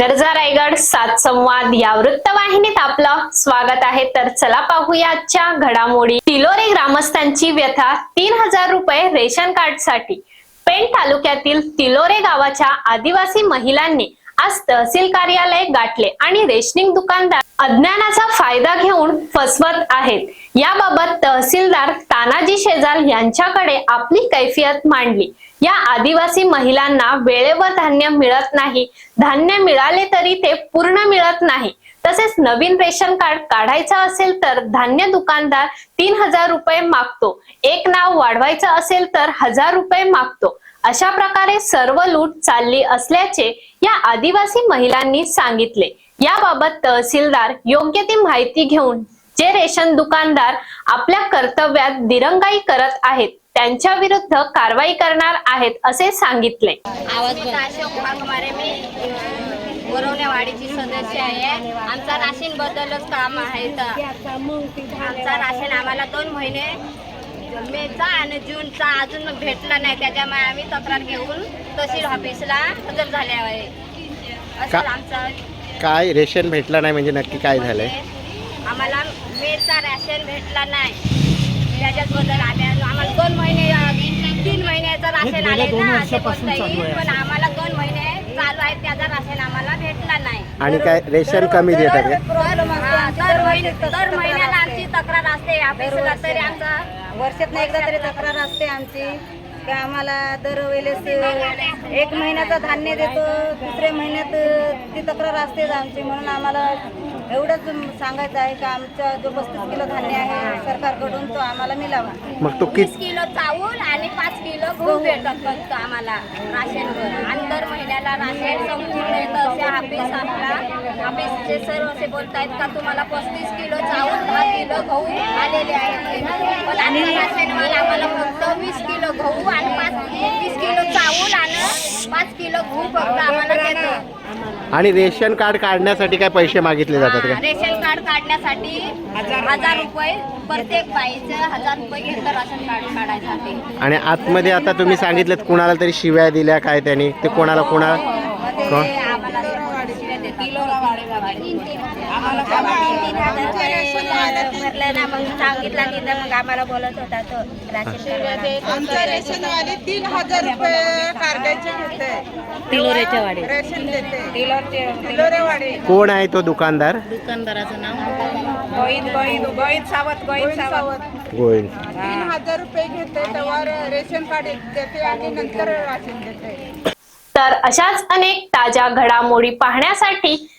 गरजा रायगड सात संवाद या वृत्तवाहिनीत आपलं स्वागत आहे. तर चला पाहूया आजच्या घडामोडी. तिलोरे ग्रामस्थांची व्यथा तीन हजार रुपये रेशन कार्डसाठी पेण तालुक्यातील तिलोरे गावाच्या आदिवासी महिलांनी आज तहसील कार्यालय गाठले आणि रेशनिंग दुकानदार अज्ञानाचा फायदा घेऊन फसवत आहेत. याबाबत तहसीलदार तानाजी शेजाल यांच्याकडे आपली कैफियत मांडली. या आदिवासी महिलांना वेळेवर धान्य मिळत नाही. धान्य मिळाले तरी ते पूर्ण मिळत नाही. तसेच नवीन रेशन कार्ड काढायचं असेल तर धान्य दुकानदार तीन हजार रुपये मागतो. एक नाव वाढवायचं असेल तर हजार रुपये मागतो. अशा प्रकारे सर्व लूट चालली असल्याचे या आदिवासी महिलांनी सांगितले. याबाबत तहसीलदार योग्य ती माहिती घेऊन जे रेशन दुकानदार आपल्या कर्तव्यात दिरंगाई करत आहेत त्यांच्या विरुद्ध कारवाई करणार आहेत असे सांगितले. आवाज अशोक वाघमारे मी बोरवण्यावाडीची सदस्य आहे. आमचा राशन बद्दलच काम आहे तर आमचा राशन आम्हाला दोन महिने मेचा आणि जूनचा अजून भेटला नाही. त्याच्यामुळे आम्ही तक्रार घेऊन तहसील ऑफिसला हजर झाले आहे. असं का- आमचं काय रेशन भेटलं नाही म्हणजे नक्की काय झालंय? आम्हाला मेचा राशन भेटला नाही. आम्हाला दोन महिने तीन महिन्याचं राशन आले ना असे पण आम्हाला दोन महिने चालू आहे त्याचा राशन आम्हाला भेटला नाही. आणि काय रेशन कमी देतात का दर हा, दर महिने दर महिन्याला आमची तक्रार असते. ऑफिसला तरी आमचा वर्षातनं एकदा तरी तक्रार असते आमची. की आम्हाला दरवेळेस एक महिन्याचं धान्य देतो दुसऱ्या महिन्यात ती तक्रार असतेच आमची. म्हणून आम्हाला एवढंच सांगायचं आहे की आमचा जो पस्तीस किलो धान्य आहे सरकारकडून तो आम्हाला मिळावा. मग तो वीस कित किलो चावल आणि पाच किलो गहू भेटत फक्त आम्हाला राशनवर. आणि दर महिन्याला राशन संपूर्ण येतं असे ऑफिस आपला ऑफिसचे सर असे बोलतायत का तुम्हाला पस्तीस किलो चावल दहा किलो गहू आलेले आहेत पण आणि राशनवाला आम्हाला फक्त वीस किलो गहू आणि पाच वीस किलो चावल आणि पाच किलो गहू फक्त आणि रेशन कार्ड काढण्यासाठी काय पैसे मागितले जातात हा, का रेशन कार्ड काढण्यासाठी हजार रुपये. प्रत्येक बाईचं हजार रुपये घेतं राशन कार्ड काढायसाठी आणि आतमध्ये आता तुम्ही सांगितलं कुणाला तरी शिव्या दिल्या काय त्यांनी? ते कोणाला कोणा? ते कोण? आम्हाला शिव्या देतात. आम्हाला तीन तीन हजार रुपये भरले ना मग सांगितलं तिथं मग आम्हाला बोलत होता तो. राशन कार्ड आमच्या रेशनवाली तीन हजार रुपये कार्डाचे घेते तिलोरेच्या वाडी रेशन देते. तिलोरेवाडी कोण आहे तो दुकानदार? दुकानदाराचं नाव गोविंद गोविंद गोविंद सावत गोविंद सावत. गोविंद. तीन हजार रुपये घेते तेव्हा रेशन कार्ड देते आणि नंतर राशन देते. तर अशाच अनेक ताज्या घडामोडी पाहण्यासाठी